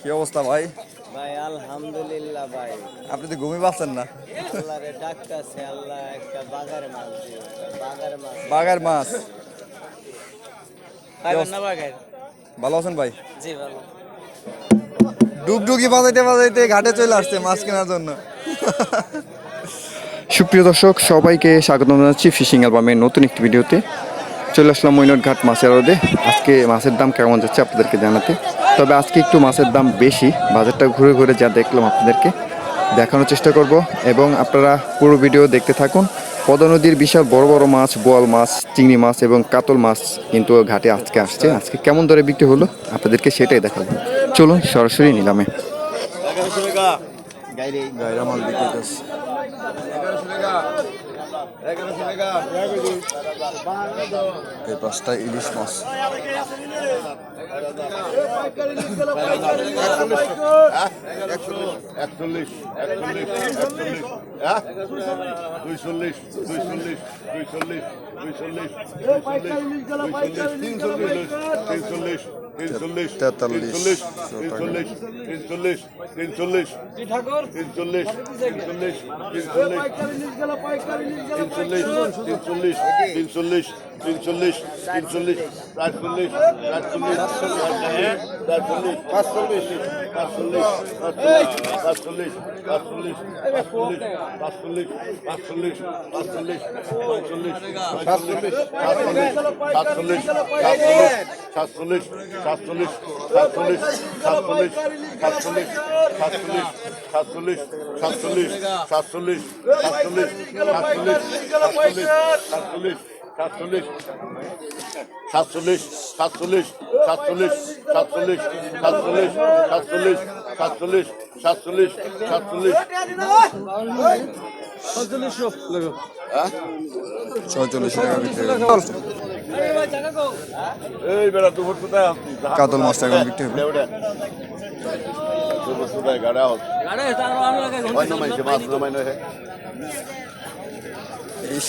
কি অবস্থা ভাই? ভাই আলহামদুলিল্লাহ ভাই। আপনি তো ঘুমিয়ে পাচ্ছেন না। আল্লাহরে ডাকতেছে আল্লাহ একটা বাগার মাছ বাগার মাছ। বাগার মাছ। পাইবেন না বাগার। ভালো আছেন ভাই? জি ভালো। ডুবডুকি বাজাইতে বাজাইতে ঘাটে চলে আসছে মাছ কেনার জন্য। সুপ্রিয় দর্শক সবাইকে স্বাগত জানাচ্ছি ফিশিং অ্যালবামের নতুন একটি ভিডিওতে। চলে আসলাম মৈনট ঘাট মাছের রোদে। আজকে মাছের দাম কেমন যাচ্ছে আপনাদেরকে জানাতে। তবে আজকে একটু মাছের দাম বেশি। বাজারটা ঘুরে ঘুরে যা দেখলাম আপনাদেরকে দেখানোর চেষ্টা করব। এবং আপনারা পুরো ভিডিও দেখতে থাকুন। পদ্মা নদীর বিশাল বড় বড় মাছ, বোয়াল মাছ, চিংড়ি মাছ এবং কাতল মাছ কিন্তু ঘাটে আজকে আসছে। আজকে কেমন দরে বিক্রি হলো আপনাদেরকে সেটাই দেখাবো। চলুন সরাসরি নিলামে। এই পাঁচটা ইলিশ মাছ। একচল্লিশ একচল্লিশ একচল্লিশ দুই চল্লিশ দুই চল্লিশ দুই চল্লিশ দুই চল্লিশ দুই চল্লিশ তিন চল্লিশ তিন চল্লিশ তেতাল্লিশ, তিনচল্লিশ তিনচল্লিশ তিনচল্লিশ তিনচল্লিশ তিনচল্লিশ তিনচল্লিশ তিনচল্লিশ তিনচল্লিশ তিনচল্লিশ তিনচল্লিশ আটচল্লিশ আটচল্লিশ আটচল্লিশ পাঁচচল্লিশ পাঁচচল্লিশ পাঁচচল্লিশ পাঁচচল্লিশ পাঁচচল্লিশ পাঁচচল্লিশ পাঁচচল্লিশ পাঁচচল্লিশ পাঁচচল্লিশ সাতচল্লিশ সাতচল্লিশ সাতচল্লিশ সাতচল্লিশ সাতচল্লিশ সাতচল্লিশ সাতচল্লিশ সাতচল্লিশ সাতচল্লিশ সাতচল্লিশ সাতচল্লিশ সাতচল্লিশ সাতচল্লিশ সাতচল্লিশ সাতচল্লিশ সাতচল্লিশ। সাতচল্লিশ সাতচল্লিশ সাতচল্লিশ সাতচল্লিশ সাতচল্লিশ সাতচল্লিশ সাতচল্লিশ ছয়চল্লিশ টাকা বিক্রি করছে এই বেড়া দুপুর কোথায় আসছিস কাতল মাছটা এখন বিক্রি হবে। গাড়া হচ্ছে অন্য মাইছে মাছ ইস।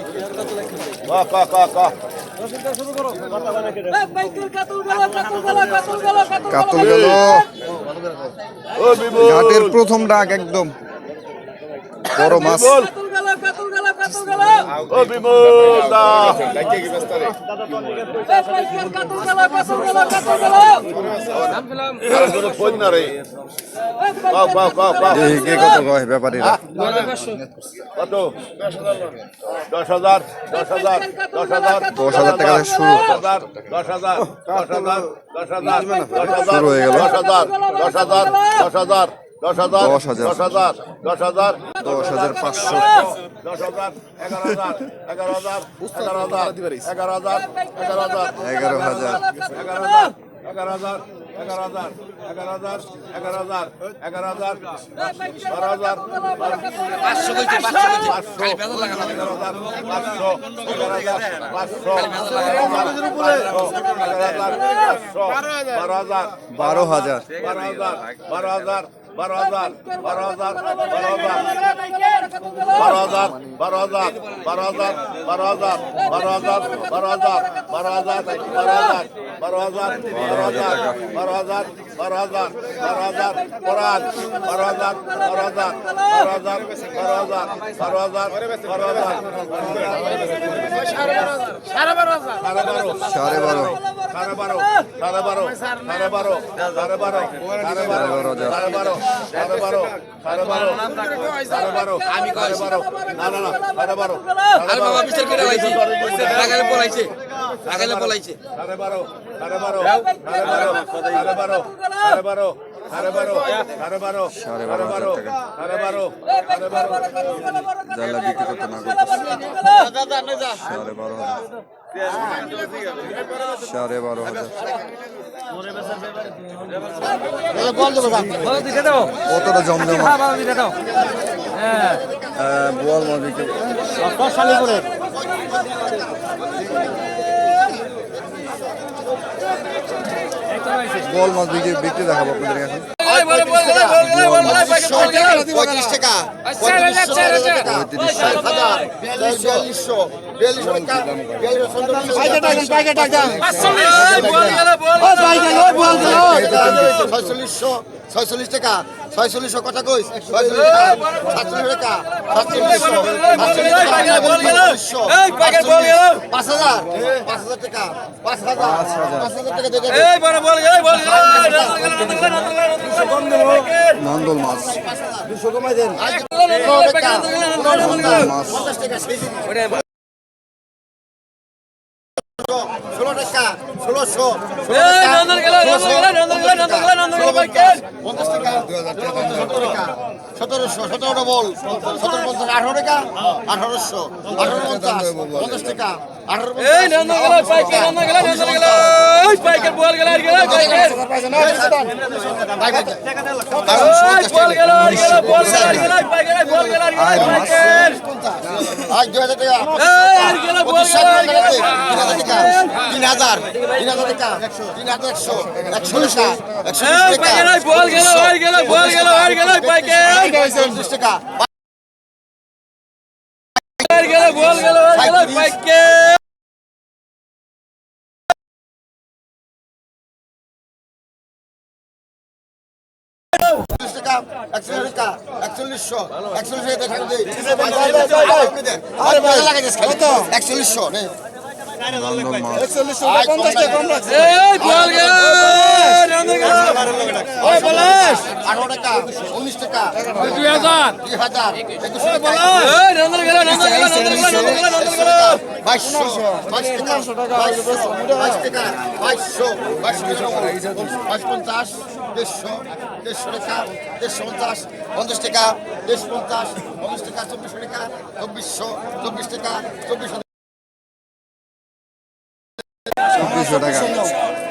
গেল প্রথম ডাক একদম বড় মাছ কে কত কয় ব্যাপারীরা কত দশ হাজার দশ হাজার দশ হাজার দশ হাজার টাকা শুরু। দশ হাজার দশ হাজার দশ হাজার দশ হাজার শুরু হয়ে গেল। দশ হাজার দশ হাজার দশ হাজার দশ হাজার। দশ হাজার দশ হাজার দশ হাজার পাঁচশো দশ হাজার এগারো হাজার এগারো হাজার এগারো হাজার এগারো হাজার এগারো হাজার এগারো হাজার এগারো হাজার এগারো হাজার এগারো হাজার এগারো হাজার এগারো হাজার এগারো হাজার বারো হাজার পাঁচশো পাঁচশো এগারো হাজার পাঁচশো এগারো হাজার পাঁচশো এগারো হাজার পাঁচশো বারো হাজার বারো হাজার বারো হাজার বারো হাজার বারো হাজার বারো হাজার বারো হাজার বারো হাজার বারো হাজার বারো হাজার বারো হাজার বারো হাজার বারো হাজার বারো হাজার বারো হাজার বারো হাজার বারো হাজার বারো হাজার বারো হাজার বারো হাজার বারো হাজার বারো হাজার বারো হাজার বারো হাজার বারো বারো সাড়ে বারো সাড়ে বারো সাড়ে বারো সাড়ে বারো সাড়ে বারো সাড়ে বারো সাড়ে বারো সাড়ে বারো সাড়ে বারো সাড়ে বারো সাড়ে বারো আমি সাড়ে বারো না না না সাড়ে বারো সাড়ে বারো আগালে পলাইছে আগালে বলাইছে সাড়ে বারো সাড়ে বারো সাড়ে বারো সাড়ে বারো সাড়ে বারো জানলা বিক্রি করতে না সাড়ে বারো হাজার সাড়ে বারো হাজার কতটা হ্যাঁ বোয়াল মাছ বিক্রি বল মাছ বিক্রি বিক্রি দেখাবো আপনাদের এখন ছয়চল্লিশ টাকা ছয়চল্লিশশো কথা কইস? সাতচল্লিশ টাকা। পাঁচ হাজার পাঁচ হাজার। টাকা। পাঁচ হাজার। পাঁচ হাজার। টাকা নন্দল মাছ। পঞ্চাশ টাকা সেই ষোলো টাকা ষোলোশো। পঞ্চাশ টাকা সতেরো টাকা। সতেরোশো সতেরোটা বল। সতেরো পঞ্চাশ আঠারো টাকা। আঠারোশো আঠারো পঞ্চাশ। পঞ্চাশ টাকা। তিন হাজার তিন হাজার। টাকা। তিন হাজার একশো। একশো একশো বল গেল গেল বল গেল গেল টাকা। গেল বল গেল একচল্লিশশো একচল্লিশশো নেই একচল্লিশশো কম রাখছে আঠারো টাকা উনিশ টাকা। দুই হাজার। দুই হাজার। বাইশশো বাইশ টাকা বাইশ টাকা বাইশশো বাইশশো বাইশ পঞ্চাশ দেড়শো দেড়শো টাকা দেড়শো পঞ্চাশ পঞ্চাশ টাকা দেড়শো পঞ্চাশ পঞ্চাশ টাকা চব্বিশশো টাকা চব্বিশশো চব্বিশ টাকা। চব্বিশশো টাকা।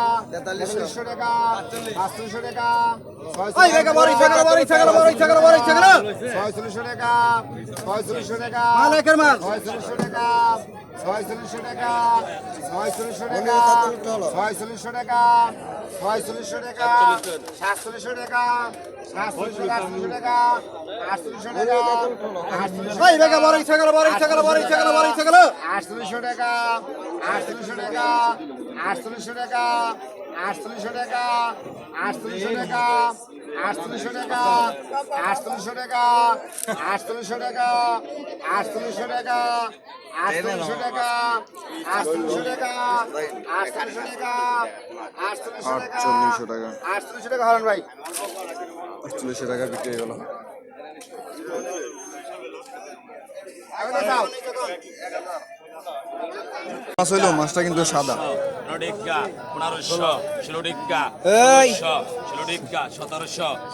তেতাল্লিশশো টাকা আটচল্লিশশো টাকা ছয়চল্লিশশো টাকা ছয়চল্লিশশো টাকা ছয়চল্লিশশো টাকা ছয়চল্লিশশো টাকা ছয়চল্লিশশো টাকা ছয়চল্লিশশো টাকা ছয়চল্লিশশো টাকা সাতচল্লিশশো টাকা সাতচল্লিশশো আটচল্লিশশো টাকা আটচল্লিশশো টাকা আটচল্লিশশো টাকা আটচল্লিশশো টাকা আটচল্লিশশো টাকা আটচল্লিশশো টাকা আটচল্লিশশো টাকা আটচল্লিশশো টাকা আটচল্লিশশো টাকা আটচল্লিশশো টাকা আটচল্লিশশো টাকা আটচল্লিশশো টাকা আটচল্লিশশো টাকা আটচল্লিশশো টাকা আটচল্লিশশো টাকা আটচল্লিশশো টাকা আটচল্লিশশো টাকা আটচল্লিশশো টাকা হলেন ভাই আটচল্লিশশো টাকা বিক্রি হয়ে গেল মাছ হইল মাছটা কিন্তু সাদা।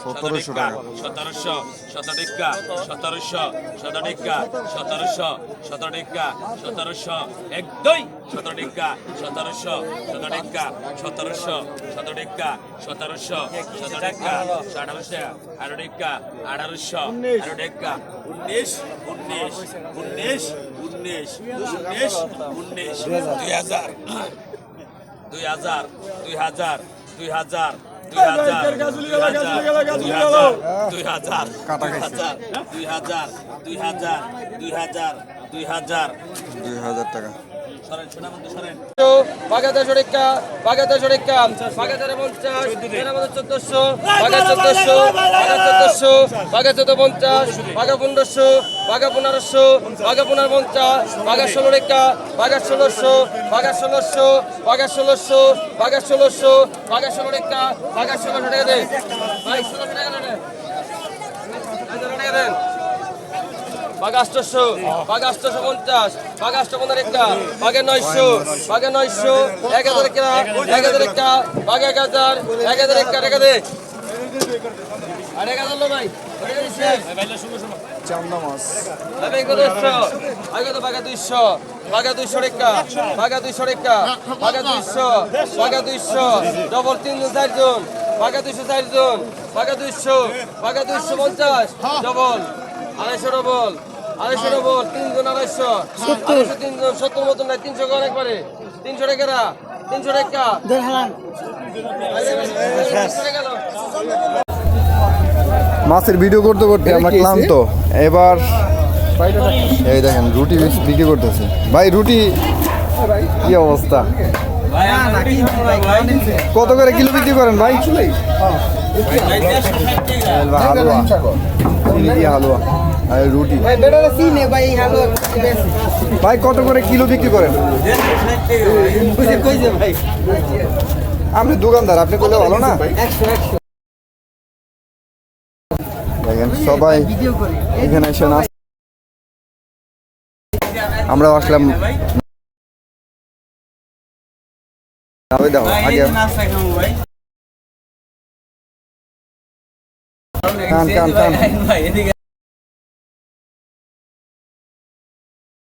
সতেরোশো টাকা। সতেরোশো শতটিকা সতেরোশো শতটিকা সতেরোশো শতটিকা সতেরোশো এক দুই শতটিকা সতেরোশো শতটিকা সতেরোশো শতটিকা সতেরোশো শতটিকা আঠারোশো আঠারোটিকা আঠারোশো আঠারোটিকা উনিশ উনিশ উনিশ উনিশ উনিশ উনিশ দুই হাজার দুই হাজার দুই হাজার দুই হাজার দুই হাজার দুই হাজার দুই হাজার দুই হাজার দুই হাজার দুই হাজার দুই হাজার দুই হাজার টাকা বাগাতে সরিকা বাগাতে সরিকা বাগাতে পঞ্চাশ মধ্যে চোদ্দশো বাগা চোদ্দশো বাগা চোদ্দশো বাগা চোদ্দ পঞ্চাশ বাগা পনেরোশো বাগা পনেরোশো বাগা পনেরো পঞ্চাশ বাগা ষোলো রেখা বাগা ষোলোশো বাগা ষোলোশো বাগা ষোলোশো বাগা ষোলোশো বাগা ষোলো রেখা বাগা ষোলোশো টাকা দে ভাই ষোলোশো টাকা দেন। টাকা দেন। বাঘা আষ্টশো বাঘা আষ্টশো পঞ্চাশ বাঘা আষ্ট একটা বাঘে নয়শো বাঘে নয়শো, এক হাজার একটা, এক হাজার একটা বাঘে এক হাজার এক হাজার একটা, টাকা দে। আর হাজার লো ভাই দিচ্ছে আগে তো বাঘা দুইশো বাঘা দুইশো রেখা বাঘা দুইশো রেখা দুইশো বাঘা দুইশো ডবল তিনজন চারজন বাঘা দুইশো চারজন বাঘা দুইশো বাঘা দুইশো পঞ্চাশ ডবল আড়াইশো ডবল আড়াইশো ডবল তিনজন আড়াইশো। আড়াইশো তিনজন সত্তর মতন নাই তিনশো করে একবারে। তিনশো টাকা তিনশো টাকা। মাছের ভিডিও করতে করতে আমরা ক্লান্ত। এবার এই দেখেন রুটি বিক্রি করতেছে। ভাই রুটি কি অবস্থা? কত করে কিলো বিক্রি করেন ভাই? হালুয়া। হালুয়া। আর রুটি। ভাই কত করে কিলো বিক্রি করেন? আপনি দোকানদার আপনি করলে ভালো না? দেখেন সবাই এখানে এসে নাচ আমরা আসলাম। কান কান কান